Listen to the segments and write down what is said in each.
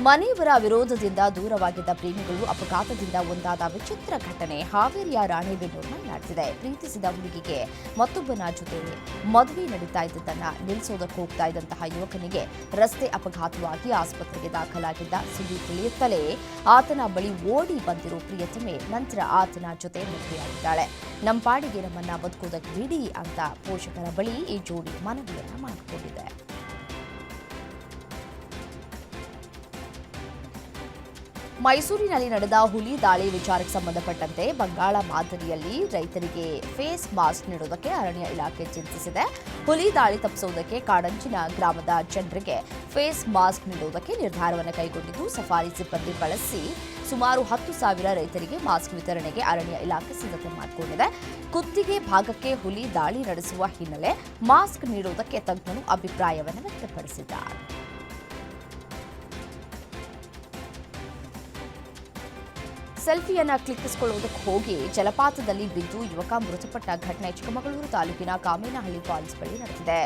ಮನೆಯವರ ವಿರೋಧದಿಂದ ದೂರವಾಗಿದ್ದ ಪ್ರೇಮಿಗಳು ಅಪಘಾತದಿಂದ ಒಂದಾದ ವಿಚಿತ್ರ ಘಟನೆ ಹಾವೇರಿಯ ರಾಣೆಬೆನ್ನೂರಿನಲ್ಲಿ ನಡೆದಿದೆ. ಪ್ರೀತಿಸಿದ ಹುಡುಗಿಗೆ ಮತ್ತೊಬ್ಬನ ಜೊತೆ ಮದುವೆ ನಡೀತಾ ಇದ್ದದನ್ನ ನಿಲ್ಲಿಸೋದಕ್ಕೆ ಹೋಗ್ತಾ ಇದ್ದಂತಹ ಯುವಕನಿಗೆ ರಸ್ತೆ ಅಪಘಾತವಾಗಿ ಆಸ್ಪತ್ರೆಗೆ ದಾಖಲಾಗಿದ್ದ ಸುದ್ದಿ ತಿಳಿಯುತ್ತಲೇ, ಆತನ ಬಳಿ ಓಡಿ ಬಂದಿರೋ ಪ್ರಿಯತಮೆ ನಂತರ ಆತನ ಜೊತೆ ಮದುವೆಯಾಗಿದ್ದಾಳೆ. ನಮ್ಮ ಪಾಡಿಗೆ ನಮ್ಮನ್ನ ಬದುಕೋದಕ್ಕೆ ಬಿಡಿ ಅಂತ ಪೋಷಕರ ಬಳಿ ಈ ಜೋಡಿ ಮನವಿಯನ್ನ ಮಾಡಿಕೊಂಡಿದೆ ಮೈಸೂರಿನಲ್ಲಿ ನಡೆದ ಹುಲಿ ದಾಳಿ ವಿಚಾರಕ್ಕೆ ಸಂಬಂಧಪಟ್ಟಂತೆ ಬಂಗಾಳ ಮಾದರಿಯಲ್ಲಿ ರೈತರಿಗೆ ಫೇಸ್ ಮಾಸ್ಕ್ ನೀಡುವುದಕ್ಕೆ ಅರಣ್ಯ ಇಲಾಖೆ ಚಿಂತಿಸಿದೆ. ಹುಲಿ ದಾಳಿ ತಪ್ಪಿಸುವುದಕ್ಕೆ ಕಾಡಂಚಿನ ಗ್ರಾಮದ ಜನರಿಗೆ ಫೇಸ್ ಮಾಸ್ಕ್ ನೀಡುವುದಕ್ಕೆ ನಿರ್ಧಾರವನ್ನು ಕೈಗೊಂಡಿದ್ದು, ಸಫಾರಿ ಸಿಬ್ಬಂದಿ ಬಳಸಿ ಸುಮಾರು ಹತ್ತು ಸಾವಿರ ರೈತರಿಗೆ ಮಾಸ್ಕ್ ವಿತರಣೆಗೆ ಅರಣ್ಯ ಇಲಾಖೆ ಸಿದ್ಧತೆ ಮಾಡಿಕೊಂಡಿದೆ. ಕುತ್ತಿಗೆ ಭಾಗಕ್ಕೆ ಹುಲಿ ದಾಳಿ ನಡೆಸುವ ಹಿನ್ನೆಲೆ ಮಾಸ್ಕ್ ನೀಡುವುದಕ್ಕೆ ತಜ್ಞರು ಅಭಿಪ್ರಾಯವನ್ನು ವ್ಯಕ್ತಪಡಿಸಿದ್ದಾರೆ. ಸೆಲ್ಫಿಯನ್ನ ಕ್ಲಿಕ್ಕಿಸಿಕೊಳ್ಳುವುದಕ್ಕೆ ಹೋಗಿ ಜಲಪಾತದಲ್ಲಿ ಬಿದ್ದು ಯುವಕ ಮೃತಪಟ್ಟ ಘಟನೆ ಚಿಕ್ಕಮಗಳೂರು ತಾಲೂಕಿನ ಕಾಮೇನಹಳ್ಳಿ ಫಾಲ್ಸ್ ಬಳಿ ನಡೆದಿದೆ.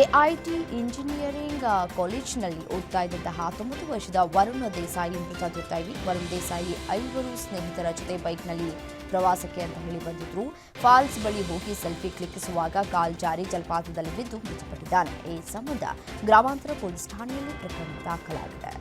ಎಐಟಿ ಇಂಜಿನಿಯರಿಂಗ್ ಕಾಲೇಜಿನಲ್ಲಿ ಓದ್ತಾ ಇದ್ದಂತಹ ಹತ್ತೊಂಬತ್ತು ವರ್ಷದ ವರುಣ ದೇಸಾಯಿ ಮೃತ ದುರ್ದೈವಿ ವರುಣ್ ದೇಸಾಯಿ ಐವರು ಸ್ನೇಹಿತರ ಜೊತೆ ಬೈಕ್ನಲ್ಲಿ ಪ್ರವಾಸಕ್ಕೆ ಅಂತ ಹೇಳಿ ಬಂದಿದ್ರು. ಫಾಲ್ಸ್ ಬಳಿ ಹೋಗಿ ಸೆಲ್ಫಿ ಕ್ಲಿಕ್ಕಿಸುವಾಗ ಕಾಲ್ ಜಾರಿ ಜಲಪಾತದಲ್ಲಿ ಬಿದ್ದು ಮೃತಪಟ್ಟಿದ್ದಾನೆ. ಈ ಸಂಬಂಧ ಗ್ರಾಮಾಂತರ ಪೊಲೀಸ್ ಠಾಣೆಯಲ್ಲಿ ಪ್ರಕರಣ ದಾಖಲಾಗಿದೆ.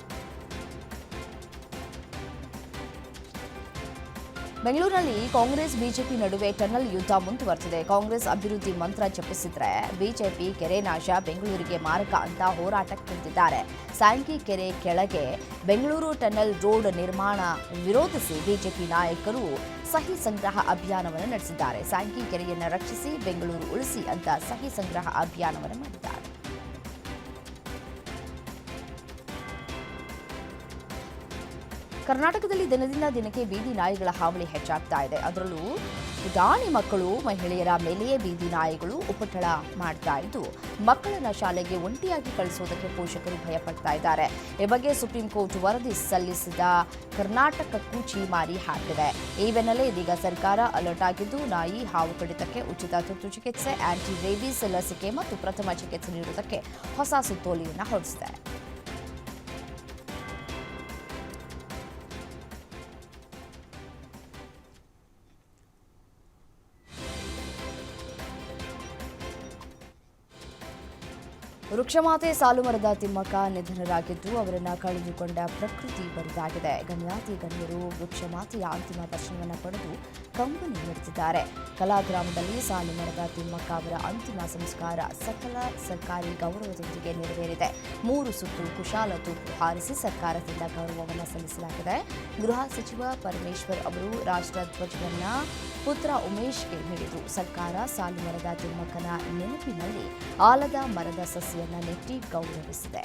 ಬೆಂಗಳೂರಿನಲ್ಲಿ ಕಾಂಗ್ರೆಸ್ ಬಿಜೆಪಿ ನಡುವೆ ಟನಲ್ ಯುದ್ಧ ಮುಂದುವರೆದಿದೆ. ಕಾಂಗ್ರೆಸ್ ಅಭಿವೃದ್ಧಿ ಮಂತ್ರ ಜಪಿಸಿದ್ರೆ ಬಿಜೆಪಿ ಕೆರೆ ನಾಶ, ಬೆಂಗಳೂರಿಗೆ ಮಾರಕ ಅಂತ ಹೋರಾಟಕ್ಕೆ ನಿಂತಿದ್ದಾರೆ. ಸ್ಯಾಂಕಿ ಕೆರೆ ಕೆಳಗೆ ಬೆಂಗಳೂರು ಟನಲ್ ರೋಡ್ ನಿರ್ಮಾಣ ವಿರೋಧಿಸಿ ಬಿಜೆಪಿ ನಾಯಕರು ಸಹಿ ಸಂಗ್ರಹ ಅಭಿಯಾನವನ್ನು ನಡೆಸಿದ್ದಾರೆ. ಸ್ಯಾಂಕಿ ಕೆರೆಯನ್ನು ರಕ್ಷಿಸಿ, ಬೆಂಗಳೂರು ಉಳಿಸಿ ಅಂತ ಸಹಿ ಸಂಗ್ರಹ ಅಭಿಯಾನವನ್ನು ಮಾಡಿದ್ದಾರೆ. ಕರ್ನಾಟಕದಲ್ಲಿ ದಿನದಿಂದ ದಿನಕ್ಕೆ ಬೀದಿ ನಾಯಿಗಳ ಹಾವಳಿ ಹೆಚ್ಚಾಗ್ತಾ ಇದೆ. ಅದರಲ್ಲೂ ದಾನಿ ಮಕ್ಕಳು, ಮಹಿಳೆಯರ ಮೇಲೆಯೇ ಬೀದಿ ನಾಯಿಗಳು ಉಪಟಳ ಮಾಡ್ತಾ ಇದ್ದು, ಮಕ್ಕಳನ್ನ ಶಾಲೆಗೆ ಒಂಟಿಯಾಗಿ ಕಳಿಸೋದಕ್ಕೆ ಪೋಷಕರು ಭಯಪಡ್ತಾ ಇದ್ದಾರೆ. ಈ ಬಗ್ಗೆ ಸುಪ್ರೀಂ ಕೋರ್ಟ್ ವರದಿ ಸಲ್ಲಿಸಿದ ಕರ್ನಾಟಕಕ್ಕೂ ಚೀಮಾರಿ ಹಾಕಿದೆ. ಈ ಬೆನ್ನಲ್ಲೇ ಇದೀಗ ಸರ್ಕಾರ ಅಲರ್ಟ್ ಆಗಿದ್ದು, ನಾಯಿ ಹಾವು ಕಡಿತಕ್ಕೆ ಉಚಿತ ತುರ್ತು ಚಿಕಿತ್ಸೆ, ಆಂಟಿ ರೇಬೀಸ್ ಲಸಿಕೆ ಮತ್ತು ಪ್ರಥಮ ಚಿಕಿತ್ಸೆ ನೀಡುವುದಕ್ಕೆ ಹೊಸ ಸುತ್ತೋಲೆಯನ್ನು ಹೊರಡಿಸಿದೆ. ವೃಕ್ಷಮಾತೆ ಸಾಲುಮರದ ತಿಮ್ಮಕ್ಕ ನಿಧನರಾಗಿದ್ದು ಅವರನ್ನು ಕಳೆದುಕೊಂಡ ಪ್ರಕೃತಿ ಬರಿದಾಗಿದೆ. ಗಣ್ಯಾತಿ ಗಣ್ಯರು ವೃಕ್ಷಮಾತೆಯ ಅಂತಿಮ ದರ್ಶನವನ್ನು ಪಡೆದು ಕಂಬನಿ ಮಿಡಿದಿದ್ದಾರೆ ಕಲಾಗ್ರಾಮದಲ್ಲಿ ಸಾಲುಮರದ ತಿಮ್ಮಕ್ಕ ಅವರ ಅಂತಿಮ ಸಂಸ್ಕಾರ ಸಕಲ ಸರ್ಕಾರಿ ಗೌರವದೊಂದಿಗೆ ನೆರವೇರಿದೆ. ಮೂರು ಸುತ್ತು ಕುಶಾಲ ತೂಪು ಹಾರಿಸಿ ಸರ್ಕಾರದಿಂದ ಗೌರವವನ್ನು ಸಲ್ಲಿಸಲಾಗಿದೆ. ಗೃಹ ಸಚಿವ ಪರಮೇಶ್ವರ್ ಅವರು ರಾಷ್ಟ್ರಧ್ವಜವನ್ನ ಪುತ್ರ ಉಮೇಶ್ಗೆ ನೀಡಿದರು ಸರ್ಕಾರ ಸಾಲು ಮರದ ತಿಮ್ಮಕ್ಕನ ನೆನಪಿನಲ್ಲಿ ಆಲದ ಮರದ ಸಸಿಯನ್ನು ನೆಟ್ಟಿ ಗೌರವಿಸಿದೆ.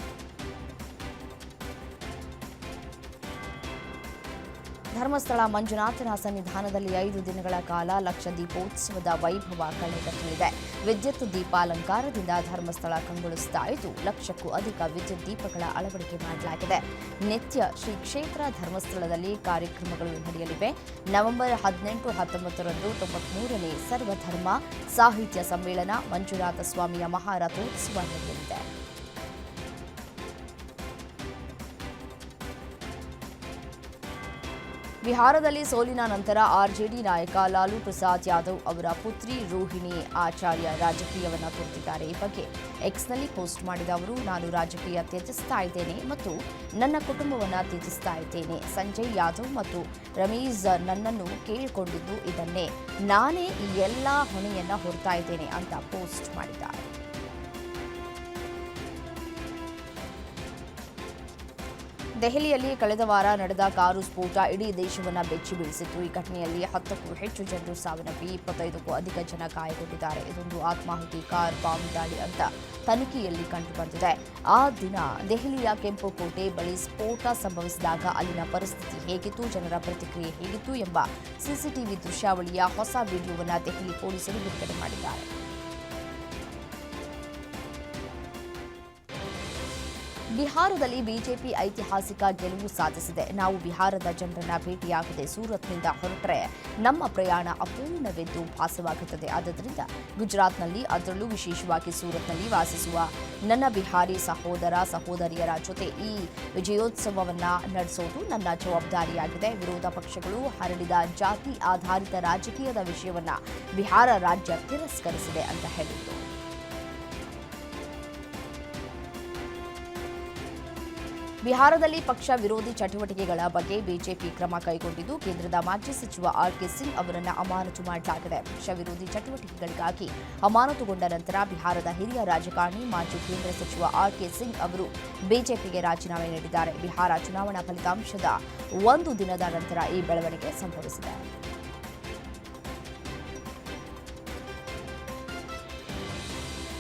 ಧರ್ಮಸ್ಥಳ ಮಂಜುನಾಥನ ಸನ್ನಿಧಾನದಲ್ಲಿ ಐದು ದಿನಗಳ ಕಾಲ ಲಕ್ಷ ದೀಪೋತ್ಸವದ ವೈಭವ ಕಳೆಗಟ್ಟಲಿದೆ ವಿದ್ಯುತ್ ದೀಪಾಲಂಕಾರದಿಂದ ಧರ್ಮಸ್ಥಳ ಕಂಗೊಳಿಸ್ತಾ ಇದ್ದು, ಲಕ್ಷಕ್ಕೂ ಅಧಿಕ ವಿದ್ಯುತ್ ದೀಪಗಳ ಅಳವಡಿಕೆ ಮಾಡಲಾಗಿದೆ. ನಿತ್ಯ ಶ್ರೀ ಕ್ಷೇತ್ರ ಧರ್ಮಸ್ಥಳದಲ್ಲಿ ಕಾರ್ಯಕ್ರಮಗಳು ನಡೆಯಲಿವೆ. ನವೆಂಬರ್ ಹದಿನೆಂಟು, ಹತ್ತೊಂಬತ್ತರಂದು ತೊಂಬತ್ಮೂರನೇ ಸರ್ವಧರ್ಮ ಸಾಹಿತ್ಯ ಸಮ್ಮೇಳನ ಮಂಜುನಾಥ ಸ್ವಾಮಿಯ ಮಹಾರಥೋತ್ಸವ ನಡೆಯಲಿದೆ. ಬಿಹಾರದಲ್ಲಿ ಸೋಲಿನ ನಂತರ ಆರ್ಜೆಡಿ ನಾಯಕ ಲಾಲು ಪ್ರಸಾದ್ ಯಾದವ್ ಅವರ ಪುತ್ರಿ ರೋಹಿಣಿ ಆಚಾರ್ಯ ರಾಜಕೀಯವನ್ನ ತೊರೆದಿದ್ದಾರೆ ಈ ಬಗ್ಗೆ ಎಕ್ಸ್ನಲ್ಲಿ ಪೋಸ್ಟ್ ಮಾಡಿದ ಅವರು, ನಾನು ರಾಜಕೀಯ ತ್ಯಜಿಸ್ತಾ ಇದ್ದೇನೆ ಮತ್ತು ನನ್ನ ಕುಟುಂಬವನ್ನು ತ್ಯಜಿಸ್ತಾ ಇದ್ದೇನೆ. ಸಂಜಯ್ ಯಾದವ್ ಮತ್ತು ರಮೇಶ್ ನನ್ನನ್ನು ಕೇಳಿಕೊಂಡಿದ್ದು ಇದನ್ನೇ. ನಾನೇ ಈ ಎಲ್ಲ ಹೊಣೆಯನ್ನ ಹೊರ್ತಾ ಇದ್ದೇನೆ ಅಂತ ಪೋಸ್ಟ್ ಮಾಡಿದ್ದಾರೆ. ದೆಹಲಿಯಲ್ಲಿ ಕಳೆದ ವಾರ ನಡೆದ ಕಾರು ಸ್ಫೋಟ, ಇಡೀ ದೇಶವನ್ನು ಬೆಚ್ಚಿ ಬೀಳಿಸಿತ್ತು. ಈ ಘಟನೆಯಲ್ಲಿ ಹತ್ತಕ್ಕೂ ಹೆಚ್ಚು ಜನರು ಸಾವನ್ನಪ್ಪಿ ಇಪ್ಪತ್ತೈದಕ್ಕೂ ಅಧಿಕ ಜನ ಗಾಯಗೊಂಡಿದ್ದಾರೆ. ಇದೊಂದು ಆತ್ಮಾಹುತಿ, ಕಾರ್ ಬಾಂಬ್ ದಾಳಿ ಅಂತ ತನಿಖೆಯಲ್ಲಿ ಕಂಡುಬಂದಿದೆ. ಆ ದಿನ ದೆಹಲಿಯ ಕೆಂಪುಕೋಟೆ ಬಳಿ ಸ್ಫೋಟ ಸಂಭವಿಸಿದಾಗ ಅಲ್ಲಿನ ಪರಿಸ್ಥಿತಿ ಹೇಗಿತ್ತು, ಜನರ ಪ್ರತಿಕ್ರಿಯೆ ಹೇಗಿತ್ತು ಎಂಬ ಸಿಸಿಟಿವಿ ದೃಶ್ಯಾವಳಿಯ ಹೊಸ ವಿಡಿಯೋವನ್ನು ದೆಹಲಿ ಪೊಲೀಸರು ಬಿಡುಗಡೆ ಮಾಡಿದ್ದಾರೆ. ಬಿಹಾರದಲ್ಲಿ ಬಿಜೆಪಿ ಐತಿಹಾಸಿಕ ಗೆಲುವು ಸಾಧಿಸಿದೆ. ನಾವು ಬಿಹಾರದ ಜನರನ್ನ ಭೇಟಿಯಾಗದೆ ಸೂರತ್ನಿಂದ ಹೊರಟರೆ ನಮ್ಮ ಪ್ರಯಾಣ ಅಪೂರ್ಣವೆಂದು ಭಾಸವಾಗುತ್ತದೆ. ಆದ್ದರಿಂದ ಗುಜರಾತ್ನಲ್ಲಿ ಅದರಲ್ಲೂ ವಿಶೇಷವಾಗಿ ಸೂರತ್ನಲ್ಲಿ ವಾಸಿಸುವ ನನ್ನ ಬಿಹಾರಿ ಸಹೋದರ ಸಹೋದರಿಯರ ಜೊತೆ ಈ ವಿಜಯೋತ್ಸವವನ್ನ ನಡೆಸೋದು ನನ್ನ ಜವಾಬ್ದಾರಿಯಾಗಿದೆ. ವಿರೋಧ ಪಕ್ಷಗಳು ಹರಡಿದ ಜಾತಿ ಆಧಾರಿತ ರಾಜಕೀಯದ ವಿಷಯವನ್ನ ಬಿಹಾರ ರಾಜ್ಯ ತಿರಸ್ಕರಿಸಿದೆ ಅಂತ ಹೇಳಿದರು. ಬಿಹಾರದಲ್ಲಿ ಪಕ್ಷ ವಿರೋಧಿ ಚಟುವಟಿಕೆಗಳ ಬಗ್ಗೆ ಬಿಜೆಪಿ ಕ್ರಮ ಕೈಗೊಂಡಿದ್ದು, ಕೇಂದ್ರದ ಮಾಜಿ ಸಚಿವ ಆರ್ ಕೆ ಸಿಂಗ್ ಅವರನ್ನು ಅಮಾನತು ಮಾಡಲಾಗಿದೆ. ಪಕ್ಷ ವಿರೋಧಿ ಚಟುವಟಿಕೆಗಳಿಗಾಗಿ ಅಮಾನತುಗೊಂಡ ನಂತರ ಬಿಹಾರದ ಹಿರಿಯ ರಾಜಕಾರಣಿ ಮಾಜಿ ಕೇಂದ್ರ ಸಚಿವ ಆರ್ ಕೆ ಸಿಂಗ್ ಅವರು ಬಿಜೆಪಿಗೆ ರಾಜೀನಾಮೆ ನೀಡಿದ್ದಾರೆ. ಬಿಹಾರ ಚುನಾವಣಾ ಫಲಿತಾಂಶದ ಒಂದು ದಿನದ ನಂತರ ಈ ಬೆಳವಣಿಗೆ ಸಂಭವಿಸಿದೆ.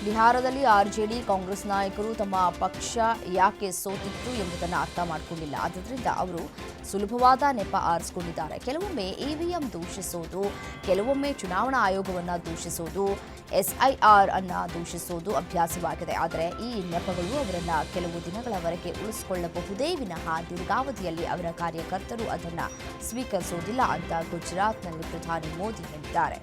ಬಿಹಾರದಲ್ಲಿ ಆರ್ಜೆಡಿ ಕಾಂಗ್ರೆಸ್ ನಾಯಕರು ತಮ್ಮ ಪಕ್ಷ ಯಾಕೆ ಸೋತಿತ್ತು ಎಂಬುದನ್ನು ಅರ್ಥ ಮಾಡಿಕೊಂಡಿಲ್ಲ. ಆದ್ದರಿಂದ ಅವರು ಸುಲಭವಾದ ನೆಪ ಆರಿಸಿಕೊಂಡಿದ್ದಾರೆ. ಕೆಲವೊಮ್ಮೆ ಇವಿಎಂ ದೂಷಿಸೋದು, ಕೆಲವೊಮ್ಮೆ ಚುನಾವಣಾ ಆಯೋಗವನ್ನು ದೂಷಿಸೋದು, ಎಸ್ಐಆರ್ ಅನ್ನು ದೂಷಿಸೋದು ಅಭ್ಯಾಸವಾಗಿದೆ. ಆದರೆ ಈ ನೆಪಗಳು ಅವರನ್ನು ಕೆಲವು ದಿನಗಳವರೆಗೆ ಉಳಿಸಿಕೊಳ್ಳಬಹುದೇ ವಿನಃ ದೀರ್ಘಾವಧಿಯಲ್ಲಿ ಅವರ ಕಾರ್ಯಕರ್ತರು ಅದನ್ನು ಸ್ವೀಕರಿಸುವುದಿಲ್ಲ ಅಂತ ಗುಜರಾತ್ನಲ್ಲಿ ಪ್ರಧಾನಿ ಮೋದಿ ಹೇಳಿದ್ದಾರೆ.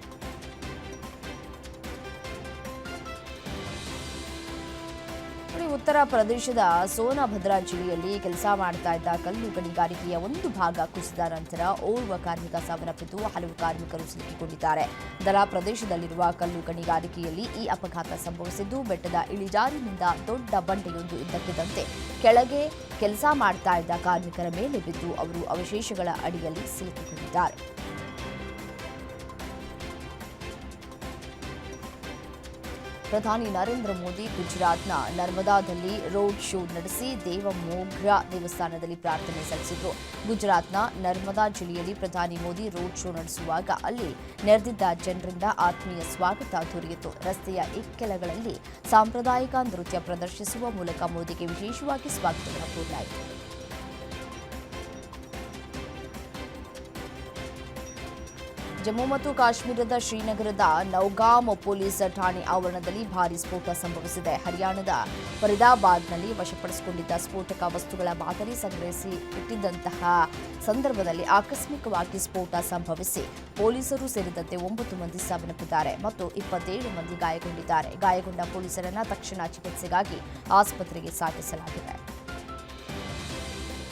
ಉತ್ತರ ಪ್ರದೇಶದ ಸೋನಭದ್ರಾ ಜಿಲ್ಲೆಯಲ್ಲಿ ಕೆಲಸ ಮಾಡ್ತಾ ಇದ್ದ ಕಲ್ಲು ಗಣಿಗಾರಿಕೆಯ ಒಂದು ಭಾಗ ಕುಸಿದ ನಂತರ ಓರ್ವ ಕಾರ್ಮಿಕ ಸಾವನ್ನಪ್ಪಿದ್ದು ಹಲವು ಕಾರ್ಮಿಕರು ಸಿಲುಕಿಕೊಂಡಿದ್ದಾರೆ ದರ ಪ್ರದೇಶದಲ್ಲಿರುವ ಕಲ್ಲು ಗಣಿಗಾರಿಕೆಯಲ್ಲಿ ಈ ಅಪಘಾತ ಸಂಭವಿಸಿದ್ದು, ಬೆಟ್ಟದ ಇಳಿಜಾರಿನಿಂದ ದೊಡ್ಡ ಬಂಡೆಯೊಂದು ಇದ್ದಕ್ಕಿದ್ದಂತೆ ಕೆಳಗೆ ಕೆಲಸ ಮಾಡ್ತಾ ಇದ್ದ ಕಾರ್ಮಿಕರ ಮೇಲೆ ಬಿದ್ದು ಅವರು ಅವಶೇಷಗಳ ಅಡಿಯಲ್ಲಿ ಸಿಲುಕಿಕೊಂಡಿದ್ದಾರೆ. ಪ್ರಧಾನಿ ನರೇಂದ್ರ ಮೋದಿ ಗುಜರಾತ್ನ ನರ್ಮದಾದಲ್ಲಿ ರೋಡ್ ಶೋ ನಡೆಸಿ ದೇವಮೋಗ್ರ ದೇವಸ್ಥಾನದಲ್ಲಿ ಪ್ರಾರ್ಥನೆ ಸಲ್ಲಿಸಿದರು. ಗುಜರಾತ್ನ ನರ್ಮದಾ ಜಿಲ್ಲೆಯಲ್ಲಿ ಪ್ರಧಾನಿ ಮೋದಿ ರೋಡ್ ಶೋ ನಡೆಸುವಾಗ ಅಲ್ಲಿ ನೆರೆದಿದ್ದ ಜನರಿಂದ ಆತ್ಮೀಯ ಸ್ವಾಗತ ದೊರೆಯಿತು. ರಸ್ತೆಯ ಇಕ್ಕೆಲಗಳಲ್ಲಿ ಸಾಂಪ್ರದಾಯಿಕ ನೃತ್ಯ ಪ್ರದರ್ಶಿಸುವ ಮೂಲಕ ಮೋದಿಗೆ ವಿಶೇಷವಾಗಿ ಸ್ವಾಗತ ಕೋರಲಾಯಿತು ಜಮ್ಮು ಮತ್ತು ಕಾಶ್ಮೀರದ ಶ್ರೀನಗರದ ನೌಗಾಮ್ ಪೊಲೀಸ್ ಠಾಣೆ ಆವರಣದಲ್ಲಿ ಭಾರೀ ಸ್ಫೋಟ ಸಂಭವಿಸಿದೆ. ಹರಿಯಾಣದ ಫರಿದಾಬಾದ್ನಲ್ಲಿ ವಶಪಡಿಸಿಕೊಂಡಿದ್ದ ಸ್ಫೋಟಕ ವಸ್ತುಗಳ ಮಾದರಿ ಸಂಗ್ರಹಿಸಿ ಇಟ್ಟಿದ್ದಂತಹ ಸಂದರ್ಭದಲ್ಲಿ ಆಕಸ್ಮಿಕವಾಗಿ ಸ್ಫೋಟ ಸಂಭವಿಸಿ ಪೊಲೀಸರು ಸೇರಿದಂತೆ ಒಂಬತ್ತು ಮಂದಿ ಸಾವನ್ನಪ್ಪಿದ್ದಾರೆ ಮತ್ತು ಇಪ್ಪತ್ತೇಳು ಮಂದಿ ಗಾಯಗೊಂಡಿದ್ದಾರೆ. ಗಾಯಗೊಂಡ ಪೊಲೀಸರನ್ನ ತಕ್ಷಣ ಚಿಕಿತ್ಸೆಗಾಗಿ ಆಸ್ಪತ್ರೆಗೆ ಸಾಗಿಸಲಾಗಿದೆ